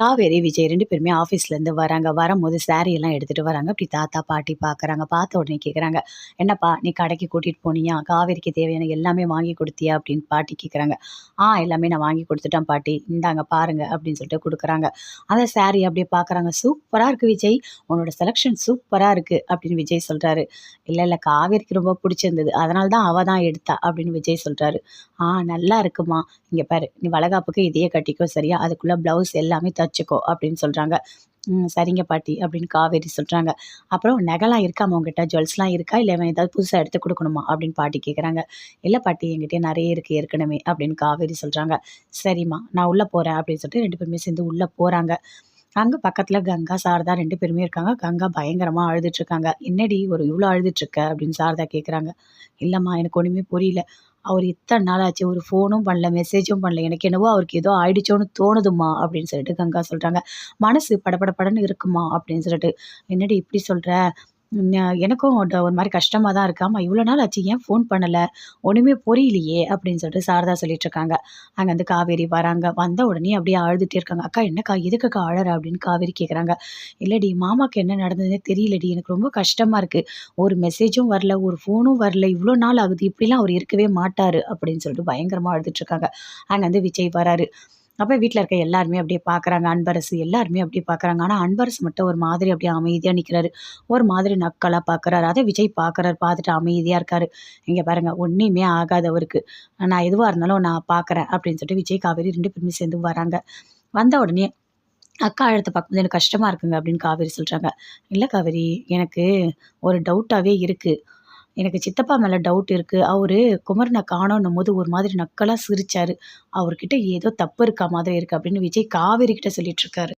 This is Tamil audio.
காவேரி, விஜய் ரெண்டு பேருமே ஆஃபீஸ்லேருந்து வராங்க. வரும்போது சாரியெல்லாம் எல்லாம் எடுத்துட்டு வராங்க. அப்படி தாத்தா, பாட்டி பார்க்குறாங்க. பார்த்த உடனே கேட்குறாங்க, "என்னப்பா நீ கடைக்கு கூட்டிட்டு போனியா? காவேரிக்கு தேவையான எல்லாமே வாங்கி கொடுத்தியா அப்படின்னு பாட்டி கேட்குறாங்க. "ஆ எல்லாமே நான் வாங்கி கொடுத்துட்டேன் பாட்டி. இந்தாங்க பாருங்க" அப்படின்னு சொல்லிட்டு கொடுக்குறாங்க அந்த சாரி அப்படியே பார்க்குறாங்க. சூப்பராக இருக்கு விஜய். உன்னோட செலக்ஷன் சூப்பராக இருக்கு" அப்படின்னு விஜய் சொல்கிறாரு இல்லை இல்லை காவேரிக்கு ரொம்ப பிடிச்சிருந்தது அதனால தான் அவள் தான் எடுத்தா" அப்படின்னு விஜய் சொல்கிறாரு "ஆ நல்லா இருக்குமா. இங்கே பாரு நீ வளகாப்புக்கு இதையே கட்டிக்கோ சரியா? அதுக்குள்ளே ப்ளவுஸ் எல்லாமே தச்சுக்கோ" அப்படின்னு சொல்கிறாங்க "ம் சரிங்க பாட்டி" அப்படின்னு காவேரி சொல்கிறாங்க "அப்புறம் நகைலாம் இருக்காமா உங்ககிட்ட ஜுவல்ஸ்லாம் இருக்கா? இல்லை அவன் ஏதாவது புதுசாக எடுத்து கொடுக்கணுமா அப்படின்னு பாட்டி கேட்குறாங்க. இல்லை பாட்டி என்கிட்ட நிறைய இருக்குது ஏற்கனவே" அப்படின்னு காவேரி சொல்கிறாங்க "சரிம்மா நான் உள்ளே போகிறேன் அப்படின்னு சொல்லிட்டு ரெண்டு பேருமே சேர்ந்து உள்ளே போகிறாங்க அங்கே பக்கத்தில் கங்கா, சாரதா ரெண்டு பேருமே இருக்காங்க. கங்கா பயங்கரமாக அழுதுட்ருக்காங்க "என்னடி ஒரு இவ்வளோ அழுதுட்டுருக்க அப்படின்னு சாரதா கேட்குறாங்க. இல்லைம்மா எனக்கு ஒன்றுமே புரியல. அவர் இத்தனை நாள் ஆச்சு. ஒரு ஃபோனும் பண்ணல, மெசேஜும் பண்ணல. எனக்கு என்னவோ அவருக்கு ஏதோ ஆயிடுச்சோன்னு தோணுதும்மா" அப்படின்னு சொல்லிட்டு கங்கா சொல்கிறாங்க "மனசு படபடபடன்னு இருக்குமா" அப்படின்னு சொல்லிட்டு. "என்னடி இப்படி சொல்கிற எனக்கும் ஒரு மாதிரி கஷ்டமாக தான் இருக்காமல் இவ்வளோ நாள் ஆச்சு ஏன் ஃபோன் பண்ணலை ஒன்றுமே புரியலையே" அப்படின்னு சொல்லிட்டு சாரதா சொல்லிட்டு இருக்காங்க. அங்கருந்து காவேரி வராங்க. வந்த உடனே அப்படியே அழுதுகிட்டே இருக்காங்க. "அக்கா என்னக்கா? எதுக்குக்கா அழற?" அப்படின்னு காவேரி கேட்குறாங்க. இல்லைடி மாமாக்கு என்ன நடந்ததுன்னே தெரியலடி. எனக்கு ரொம்ப கஷ்டமாக இருக்குது ஒரு மெசேஜும் வரல, ஒரு ஃபோனும் வரல. இவ்வளோ நாள் ஆகுது. இப்படிலாம் அவர் இருக்கவே மாட்டார் அப்படின்னு சொல்லிட்டு பயங்கரமாக அழுதுட்டு இருக்காங்க. அங்கருந்து விஜய் வராரு. அப்போ வீட்டில் இருக்க எல்லாருமே அப்படியே பார்க்குறாங்க. அன்பரசு எல்லாருமே அப்படியே பார்க்குறாங்க. ஆனால் அன்பரசு மட்டும் ஒரு மாதிரி அப்படியே அமைதியாக நிற்கிறாரு ஒரு மாதிரி நக்கலாக பார்க்குறாரு. அதை விஜய் பார்க்குறாரு. பார்த்துட்டு அமைதியாக இருக்காரு. இங்கே பாருங்க ஒன்றையுமே ஆகாது அவருக்கு. நான் எதுவாக இருந்தாலும் நான் பார்க்குறேன்" அப்படின்னு சொல்லிட்டு விஜய், காவேரி ரெண்டு பேருமே சேர்ந்து வராங்க. வந்த உடனே "அக்கா அழுத்த பார்க்கும்போது எனக்கு கஷ்டமாக இருக்குங்க" அப்படின்னு காவேரி சொல்கிறாங்க இல்லை காவேரி எனக்கு ஒரு டவுட்டாகவே இருக்குது எனக்கு சித்தப்பா மேலே டவுட் இருக்குது அவரு காணோன்னும் காணோன்னும்போது ஒரு மாதிரி நக்கலாக சிரிச்சாரு. அவர்கிட்ட ஏதோ தப்பு இருக்கா மாதிரி இருக்குது அப்படின்னு விஜய் காவேரி கிட்ட சொல்லிட்டு இருக்காரு.